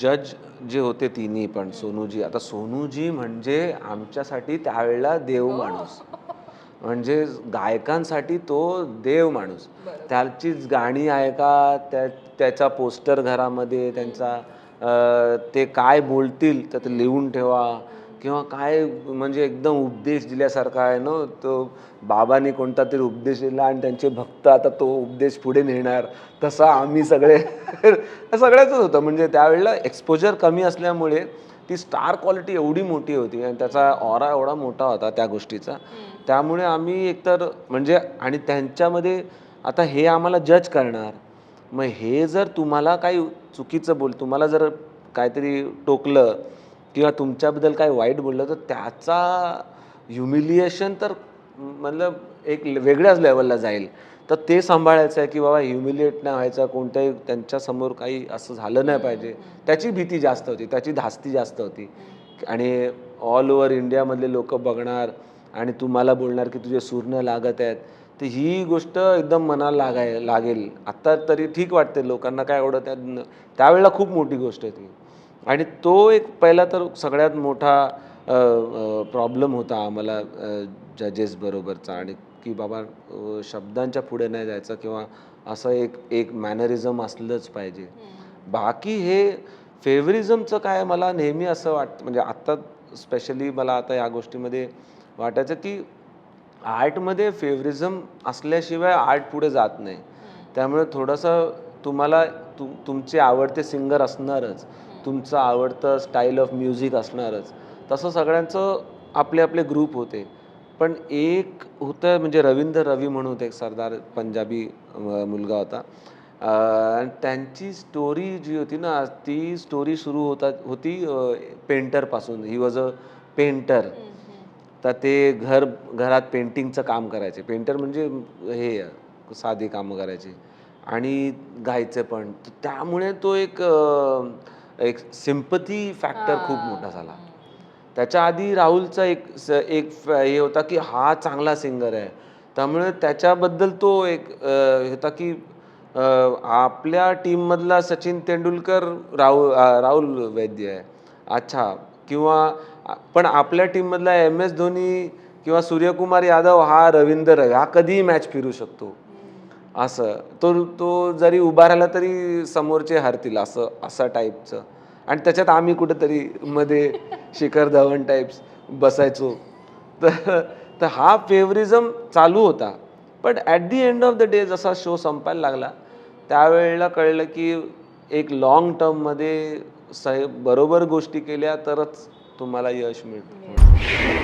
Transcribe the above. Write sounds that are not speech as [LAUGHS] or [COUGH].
जज जे होते तिन्ही पण सोनूजी. आता सोनूजी म्हणजे आमच्यासाठी त्यावेळेला देव माणूस. म्हणजे गायकांसाठी तो देव माणूस. त्याचीच गाणी ऐका त्या त्याचा पोस्टर घरामध्ये त्यांचा ते काय बोलतील तर ते लिहून ठेवा. किंवा काय म्हणजे एकदम उपदेश दिल्यासारखा आहे ना तो बाबांनी कोणता तरी उपदेश दिला आणि त्यांचे भक्त आता तो उपदेश पुढे नेणार. तसा आम्ही सगळे [LAUGHS] सगळ्याच होतं. म्हणजे त्यावेळेला एक्सपोजर कमी असल्यामुळे ती स्टार क्वालिटी एवढी मोठी होती आणि त्याचा ऑरा एवढा मोठा होता त्या गोष्टीचा. त्यामुळे आम्ही एकतर म्हणजे आणि त्यांच्यामध्ये आता हे आम्हाला जज करणार. मग हे जर तुम्हाला काही चुकीचं बोल तुम्हाला जर काहीतरी टोकलं किंवा तुमच्याबद्दल काय वाईट बोललं तर त्याचा ह्युमिलिएशन तर मतलब एक वेगळ्याच लेवलला जाईल. तर ते सांभाळायचं आहे की बाबा ह्युमिलिएट नाही व्हायचं कोणत्याही त्यांच्यासमोर काही असं झालं नाही पाहिजे. त्याची भीती जास्त होती त्याची धास्ती जास्त होती. आणि ऑल ओव्हर इंडियामधले लोक बघणार आणि तुम्हाला बोलणार की तुझे सूर्ण लागत आहेत तर ही गोष्ट एकदम मनाला लागाय लागेल. आत्ता तरी ठीक वाटते लोकांना काय एवढं त्या त्यावेळेला खूप मोठी गोष्ट आहे ती आणि तो एक पहिला तर सगळ्यात मोठा प्रॉब्लेम होता आम्हाला जजेस बरोबरचा. आणि की बाबा शब्दांच्या पुढे नाही जायचं किंवा असं एक एक मॅनरिझम असलंच पाहिजे. बाकी हे फेवरिझमचं काय मला नेहमी असं वाटतं म्हणजे आत्ता स्पेशली मला आता या गोष्टीमध्ये वाटायचं की आर्टमध्ये फेवरिझम असल्याशिवाय आर्ट पुढे जात नाही. त्यामुळे थोडंसं तुम्हाला तु तुमचे आवडते सिंगर असणारच. तुमचं आवडतं स्टाईल ऑफ म्युझिक असणारच. तसं सगळ्यांचं आपले आपले ग्रुप होते. पण एक होतं म्हणजे रवींद्र रवी म्हणून होते एक सरदार पंजाबी मुलगा होता. आणि त्यांची स्टोरी जी होती ना ती स्टोरी सुरू होता होती पेंटरपासून ही वॉज अ पेंटर तर ते घर घरात पेंटिंगचं काम करायचे. पेंटर म्हणजे हे साधी कामं करायचे. आणि गायचे पण. त्यामुळे तो एक एक सिम्पथी फॅक्टर खूप मोठा झाला. त्याच्या आधी राहुलचा एक स- एक फ- हे होता की हा चांगला सिंगर आहे. त्यामुळे त्याच्याबद्दल तो एक होता की आपल्या टीममधला सचिन तेंडुलकर राहुल राहुल वैद्य आहे. अच्छा. किंवा पण आपल्या टीममधला एम एस धोनी किंवा सूर्यकुमार यादव हा रवींद्र आहे. हा कधीही मॅच फिरू शकतो. असं. तो तो जरी उभा राहिला तरी समोरचे हरतील असं असा टाईपचं आणि त्याच्यात आम्ही कुठेतरी मध्ये शिखर धवन टाईप्स बसायचो. तर तर हा फेवरिझम चालू होता. पण at the end of the day जसा शो संपायला लागला त्यावेळेला कळलं की एक लाँग टर्ममध्ये स बरोबर गोष्टी केल्या तरच तुम्हाला यश मिळतं.